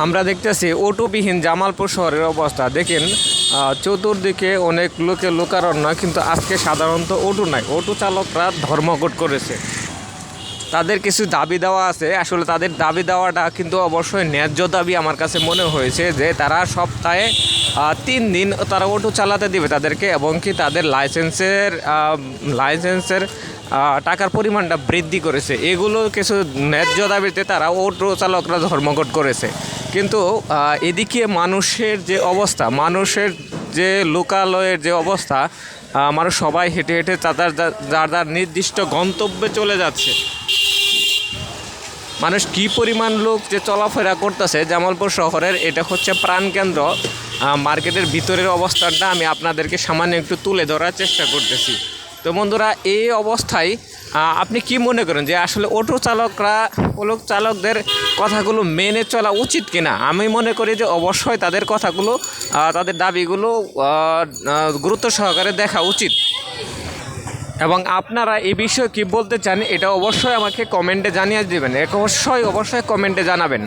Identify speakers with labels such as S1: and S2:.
S1: আমরা দেখতেছি অটোবিহীন জামালপুর শহরের অবস্থা। দেখেন চতুর্দিকে অনেক লোকে লোকারণ্য, কিন্তু আজকে সাধারণত অটো নাই। অটো চালকরা ধর্মঘট করেছে। তাদের কিছু দাবি দেওয়া আছে। আসলে তাদের দাবি দেওয়াটা কিন্তু অবশ্যই ন্যায্য দাবি আমার কাছে মনে হয়েছে যে তারা সপ্তাহে তিন দিন তারা অটো চালাতে দিবে তাদেরকে এবং কি তাদের লাইসেন্সের লাইসেন্সের টাকার পরিমাণটা বৃদ্ধি করেছে। এগুলো কিছু ন্যায্য দাবিতে তারা অটো চালকরা ধর্মঘট করেছে। কিন্তু এদিকে মানুষের যে অবস্থা, মানুষের যে লোকালয়ের যে অবস্থা মানুষ সবাই হেঁটে হেঁটে তাদের যার যার নির্দিষ্ট গন্তব্যে চলে যাচ্ছে। মানুষ কি পরিমাণ লোক যে চলাফেরা করতেছে জামালপুর শহরের, এটা হচ্ছে প্রাণকেন্দ্র মার্কেটের ভিতরের অবস্থানটা আমি আপনাদেরকে সামান্য একটু তুলে ধরার চেষ্টা করতেছি। তো বন্ধুরা, এই অবস্থায় আপনি কি মনে করেন যে আসলে অটো চালকরা, অটো চালকদের কথাগুলো মেনে চলা উচিত কিনা? আমি মনে করি যে অবশ্যই তাদের কথাগুলো তাদের দাবিগুলো গুরুত্ব সহকারে দেখা উচিত। এবং আপনারা এই বিষয়ে কি বলতে চান, এটা অবশ্যই আমাকে কমেন্টে জানিয়ে দেবেন। অবশ্যই অবশ্যই কমেন্টে জানাবেন।